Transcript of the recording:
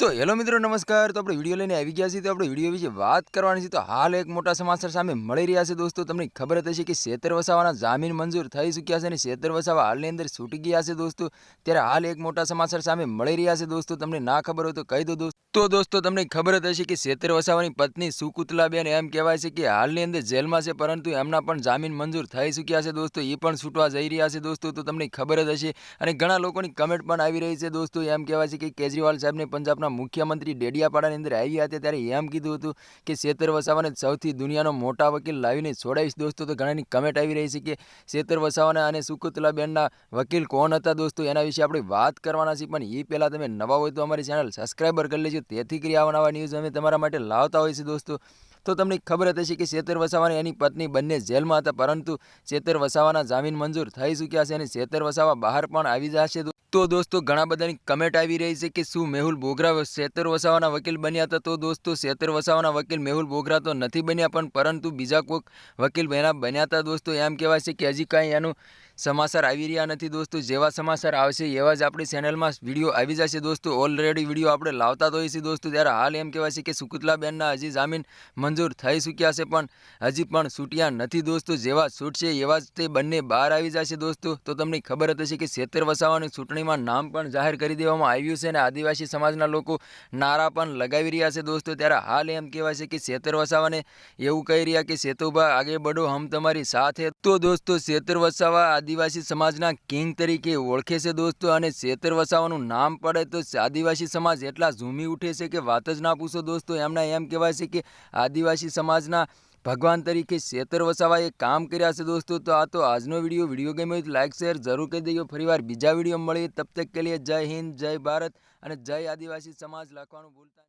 તો હેલો મિત્રો, નમસ્કાર. તો આપણે વીડિયો લઈને આવી ગયા છીએ. તો આપણે વીડિયો વિશે વાત કરવાની છે. તો હાલ એક મોટા સમાચાર સામે મળી રહ્યા છે દોસ્તો. તમને ખબર જ હશે કે શેતર વસાવાના જામીન મંજૂર થઈ ચૂક્યા છે અને શેતર વસાવા હાલની અંદર છૂટી ગયા છે દોસ્તો. ત્યારે હાલ એક મોટા સમાચાર સામે મળી રહ્યા છે દોસ્તો. તમને ના ખબર હોય તો કહી દો દોસ્તો. તો દોસ્તો, તમને ખબર જ હશે કે શેતર વસાવાની પત્ની સુકુતલાબેન એમ કહેવાય છે કે હાલની અંદર જેલમાં છે, પરંતુ એમના પણ જામીન મંજૂર થઈ ચૂક્યા છે દોસ્તો. એ પણ છૂટવા જઈ રહ્યા છે દોસ્તો. તો તમને ખબર જ હશે. અને ઘણા લોકોની કમેન્ટ પણ આવી રહી છે દોસ્તો. એમ કહેવાય છે કે કેજરીવાલ સાહેબને પંજાબના મુખ્યમંત્રી ડેડિયાપાડાની અંદર આવ્યા હતા ત્યારે એમ કીધું હતું કે શેતર વસાવાને સૌથી દુનિયાનો મોટા વકીલ લાવીને છોડાવીશ. દોસ્તો, તો ઘણાની કમેન્ટ આવી રહી છે કે શેતર વસાવાના અને સુકુતલાબેનના વકીલ કોણ હતા? દોસ્તો, એના વિશે આપણે વાત કરવાના છીએ, પણ એ પહેલાં તમે નવા હોય તો અમારી ચેનલ સબસ્ક્રાઈબર કરી લેજો. તેથી કરી આવા નવા ન્યૂઝ અમે તમારા માટે લાવતા હોય છે દોસ્તો. તો તમને ખબર હતી કે શેતર વસાવા એની પત્ની બંને જેલમાં હતા, પરંતુ શેતર વસાવાના જામીન મંજૂર થઈ ચૂક્યા છે અને શેતર વસાવા બહાર પણ આવી જશે તો દોસ્તો ઘણા બધાની કમેન્ટ આવી રહી છે કે શું મેહુલ બોગરા શેતર વસાવાના વકીલ બન્યા હતા? તો દોસ્તો શેતર વસાવાના વકીલ મેહુલ બોગરા તો નથી બન્યા, પણ પરંતુ બીજા કોઈક વકીલ બન્યા બન્યા હતા દોસ્તો. એમ કહેવાય છે કે હજી કાંઈ એનું સમાચાર આવી રહ્યા નથી દોસ્તો. જેવા સમાચાર આવશે એવા જ આપણી ચેનલમાં વીડિયો આવી જશે દોસ્તો. ઓલરેડી વીડિયો આપણે લાવતા તો છીએ દોસ્તો. ત્યારે હાલ એમ કહેવાય છે કે સુકુતલાબેનના હજી જામીન મંજૂર થઈ ચૂક્યા છે, પણ હજી પણ છૂટ્યા નથી દોસ્તો. જેવા છૂટશે એવા જ તે બંને બહાર આવી જશે દોસ્તો. તો તમને ખબર હતી કે છેતર વસાવાની ચૂંટણીમાં નામ પણ જાહેર કરી દેવામાં આવ્યું છે અને આદિવાસી સમાજના લોકો નારા પણ લગાવી રહ્યા છે દોસ્તો. ત્યારે હાલ એમ કહેવાય છે કે શેતર વસાવાને એવું કહી રહ્યા કે, સેતુભા આગે બઢો હમ તમારી સાથે. તો દોસ્તો, છેતર વસાવા આદિવાસી સમાજના કિંગ તરીકે ઓળખે છે દોસ્તો અને છેતર વસાવાનું નામ પડે તો આદિવાસી સમાજ એટલા ઝૂમી ઉઠે છે કે વાત જ ના પૂછો દોસ્તો. એમના એમ કહેવાય છે કે આદિવાસી સમાજના ભગવાન તરીકે શેતર વસાવાએ કામ કર્યા છે દોસ્તો. તો આ તો આજનો વીડિયો. વીડિયો ગમ્યો તો લાઈક, શેર જરૂર કરી દેજો. ફરીવાર બીજા વીડિયો મળીએ. તબ તક કે લીએ જય હિન્દ, જય ભારત અને જય આદિવાસી સમાજ. લખવાનું ભૂલતા.